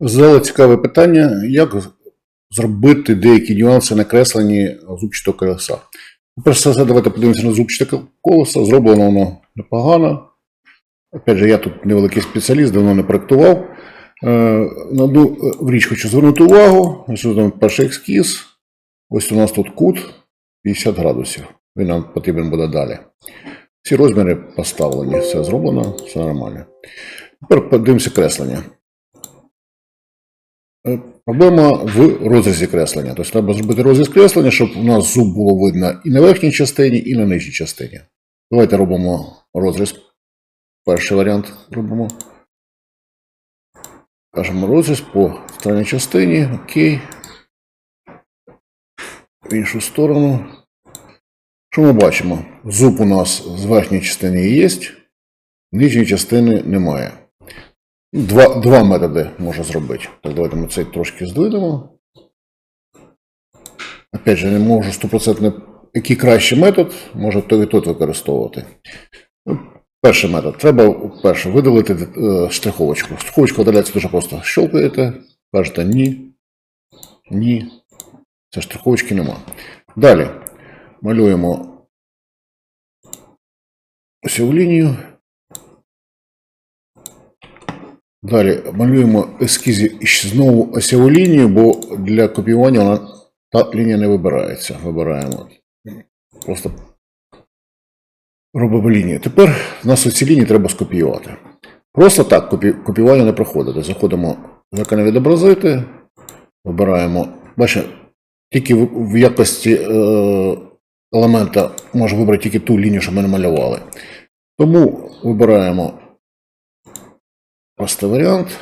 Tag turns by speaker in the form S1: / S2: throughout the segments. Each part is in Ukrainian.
S1: Задали цікаве питання, як зробити деякі нюанси на кресленні зубчатого колеса. Перш все, давайте подивимося на зубчате колесо. Зроблено воно непогано. Опять же, я тут невеликий спеціаліст, давно не проєктував. Е, На одну е, річ хочу звернути увагу. Ось перший ескіз. Ось у нас тут кут 50 градусів. Він нам потрібен буде далі. Всі розміри поставлені, все зроблено, все нормально. Тепер подивимося креслення. Е, Проблема в розрізі креслення. Тобто треба зробити розріз креслення, щоб у нас зуб було видно і на верхній частині, і на нижній частині. Давайте робимо розріз. Перший варіант робимо. Кажемо розріз по центральній частині. Окей. В іншу сторону. Що ми бачимо? Зуб у нас з верхньої частини є, нижньої частини немає. Два, два методи можна зробити. Так, давайте ми цей трошки здвинемо. Опять же, не можу стопроцентно, який кращий метод, може той і той використовувати. Ну, Перший метод. Треба перше видалити е, штриховочку. Видаляється дуже просто. Щелкаєте, кажете ні, ні. Це штриховочки нема. Далі малюємо осьову лінію. Далі малюємо ескізі знову осьову лінію, бо для копіювання вона, та лінія не вибирається. Вибираємо. Просто робимо лінію. Тепер нас оці лінії треба скопіювати. Просто так копі... копіювання не проходить. Заходимо в екран відобразити, вибираємо. Бачите, тільки в, в якості е, елемента можна вибрати тільки ту лінію, що ми намалювали. Тому вибираємо Простий варіант.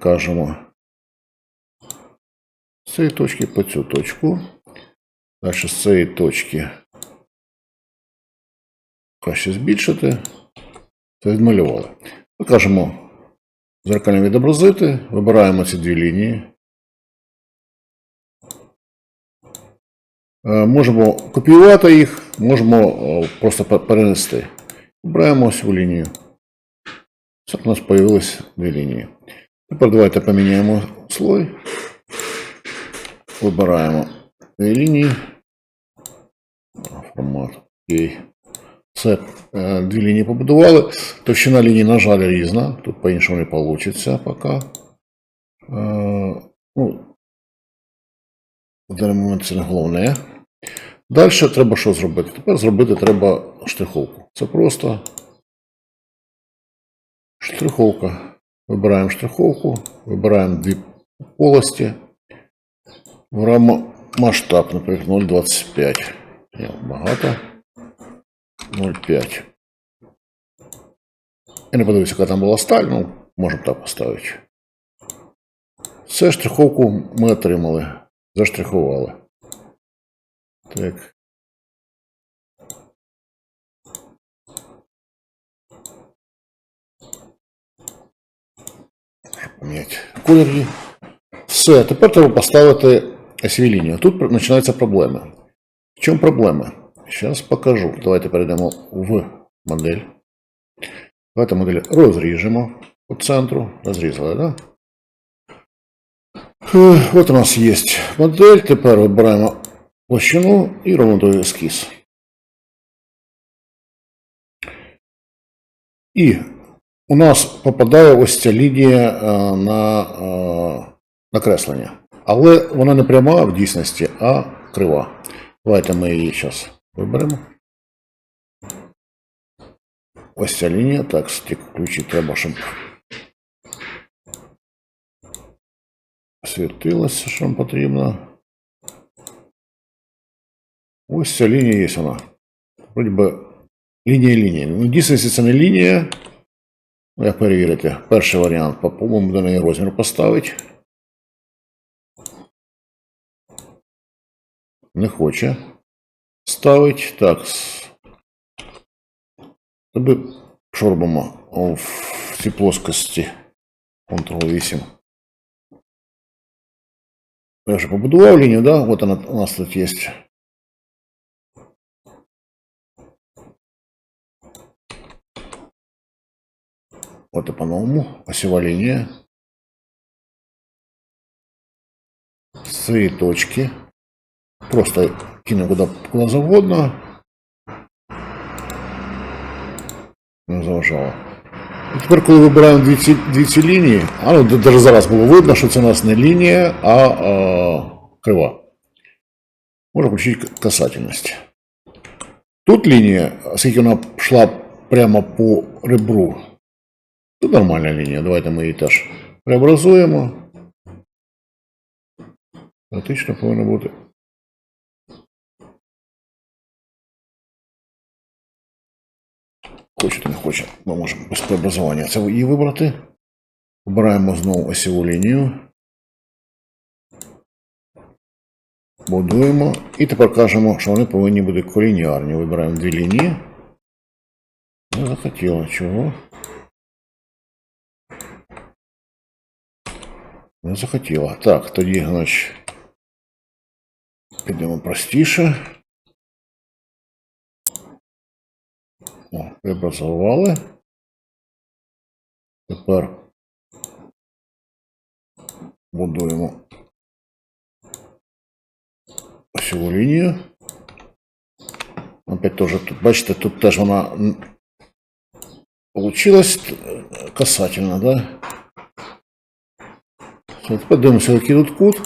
S1: Кажемо з цієї точки по цю точку. Далі з цієї точки краще збільшити. Це відмалювали. Ми кажемо зеркально відобразити, вибираємо ці дві лінії. Е, Можемо копіювати їх, можемо е, просто перенести. Вибираємо ось цю лінію. Все, у нас появилось дві лінії. Тепер давайте поміняємо слой. Вибираємо дві лінії. Формат. Окей. Все, е, дві лінії побудували. Товщина лінії, на жаль, різна. Тут по-іншому не вийде поки. Е, Ну, в даний момент це не головне. Далі треба що зробити? Тепер зробити треба штриховку. Це просто Штриховка. Вибираємо штриховку, вибираємо дві полості. Вибираємо масштаб, наприклад, 0,25. Ні, Багато. 0,5. Я не подивився, яка там була сталь, ну, можемо так поставити. Це штриховку ми отримали. Заштрихували. Так. Поміняти колір. Все, тепер треба поставити осьові лінію. Тут починаються проблеми. В чому проблема? Зараз покажу. Давайте перейдемо в модель. Давайте модель розріжемо по центру. Розрізали, так? Да? Е, От у нас є модель. Тепер вибираємо площину і робимо той ескіз. І у нас попадає ось ця лінія е, на е, накреслення. Але вона не пряма в дійсності, а крива. Давайте ми її зараз виберемо. Ось ця лінія. Так, стік ключі треба, щоб світилося, що нам потрібно. Ось ця лінія є вона. Вроді би лінія лінії. Ну, в дійсності це не лінія. Ну, Як перевірити? Перший варіант, по-моєму, до неї розмір поставити. Не хоче. Ставить. Так. Тобі що робимо в цій плоскості? Ctrl 8. Я вже побудував лінію, да? От вона у нас тут є. это по-новому, а осевая линия, свои точки, просто кину куда, куда заводно, ну, заважало. І Теперь, когда выбираем две две дві ці а ну даже за раз было видно, что это у нас не линия, а, а крива. Можна включити касательність. Тут линия, оскільки она шла прямо по ребру, тут нормальна лінія. Давайте ми її теж преобразуємо. Фактично повинно бути. Хочете, не хоче, ми можемо без преобразування це її вибрати. Обираємо знову осьову лінію. Будуємо. І тепер кажемо, що вони повинні бути колініарні. Вибираємо дві лінії. Не захотіло чого. Не захотіла. Так, тоді, значить, підемо простіше. О, преобразували. Тепер будуємо осьову лінію. Опять теж тут, бачите, тут теж вона получилась касательно, да? Все, тепер дивимося, який тут кут.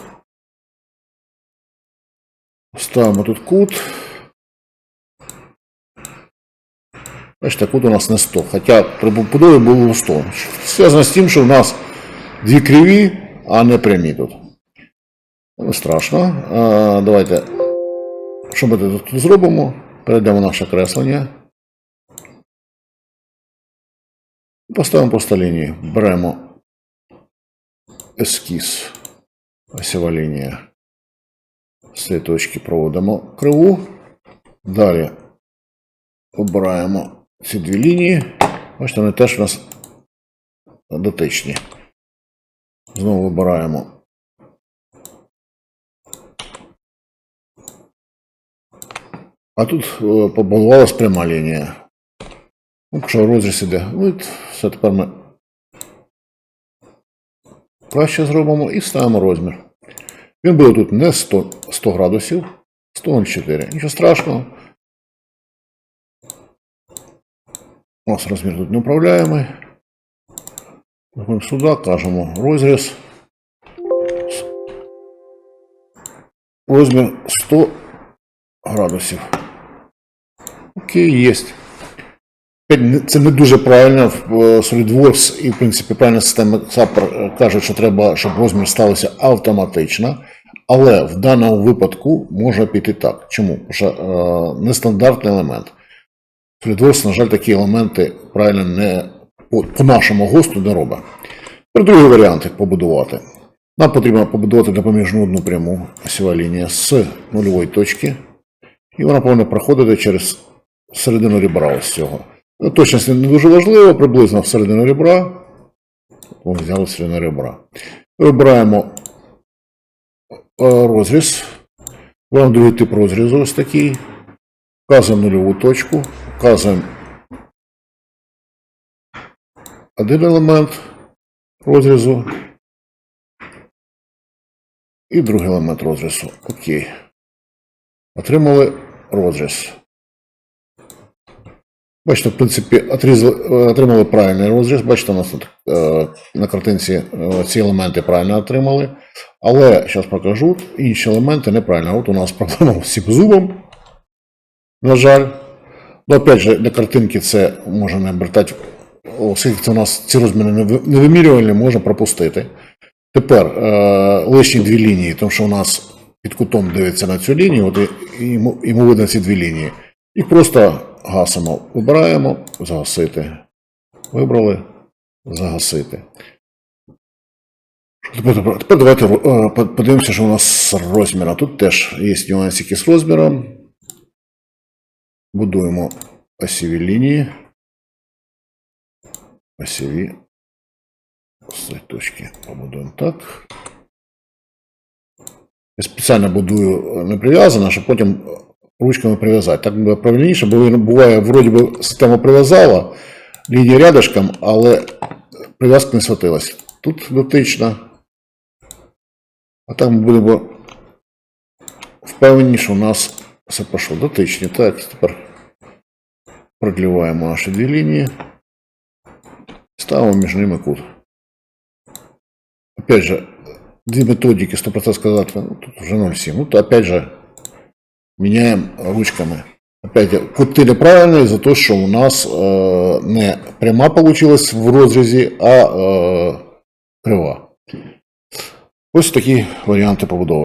S1: Ставимо тут кут. Бачите, кут у нас не 100, хоча при побудові було 100. Зв'язано з тим, що в нас дві криві, а не прямі тут. Не страшно. А, давайте, що ми тут зробимо? Перейдемо в наше креслення. Поставимо просто лінію. Беремо ескіз. Осьова лінія. З цієї точки проводимо криву. Далі обираємо ці дві лінії. Бачите, вони теж у нас дотичні. Знову вибираємо. А тут побудувалась пряма лінія. Якщо розріз іде, ну, все тепер ми краще зробимо і ставимо розмір. Він буде тут не 100, 100 градусів, 104. Нічого страшного. У нас розмір тут не управляємий. Заходимо сюди, кажемо розріз. Розмір 100 градусів. Окей, є. Це не дуже правильно. В е, SolidWorks і, в принципі, правильна система SAP каже, що треба, щоб розмір ставився автоматично. Але в даному випадку може піти так. Чому? Що е, нестандартний елемент. SolidWorks, на жаль, такі елементи правильно не по, по нашому ГОСТу не робить. Другий варіант, побудувати. Нам потрібно побудувати допоміжну одну пряму осьова лінія з нульової точки. І вона повинна проходити через середину ребра ось цього. Ну, Точність не дуже важливо, приблизно в середину ребра. Ми взяли середину ребра. Вибираємо е, розріз. Вибираємо другий тип розрізу ось такий. Вказуємо нульову точку. Вказуємо один елемент розрізу. І другий елемент розрізу. Окей. Отримали розріз. Бачите, в принципі, е, отримали правильний розріз. Бачите, у нас тут е, на картинці е, ці елементи правильно отримали. Але зараз покажу, інші елементи неправильно. От у нас проблема з цим. На жаль. Ну, опять же, для картинки це можна не обертати, оскільки це у нас ці розміри невимірювальні, можна пропустити. Тепер е, лишні дві лінії, тому що у нас під кутом дивиться на цю лінію, от і, йому, йому видно ці дві лінії. Їх просто гасимо. Вибираємо, загасити. Вибрали, загасити. Тепер, давайте е, подивимося, що у нас з розміром. Тут теж є нюансики з розміром. Будуємо осіві лінії. Осіві. З точки побудуємо так. Я спеціально будую е, не прив'язано, щоб потім ручками прив'язати. Так буде правильніше, бо він- буває, вроді би система прив'язала лінію рядышком, але прив'язка не схватилась. Тут дотично. А так ми будемо впевнені, що у нас все пішло. Дотичні. Так, тепер продліваємо наші дві лінії. Ставимо між ними кут. Опять же, две методики, 100% сказать, ну, тут уже 0,7. Ну, то опять же, Меняем ручками. Опять, кути неправильні за те, що у нас е, не пряма получилась в розрізі, а е, крива. Ось такі варіанти побудови.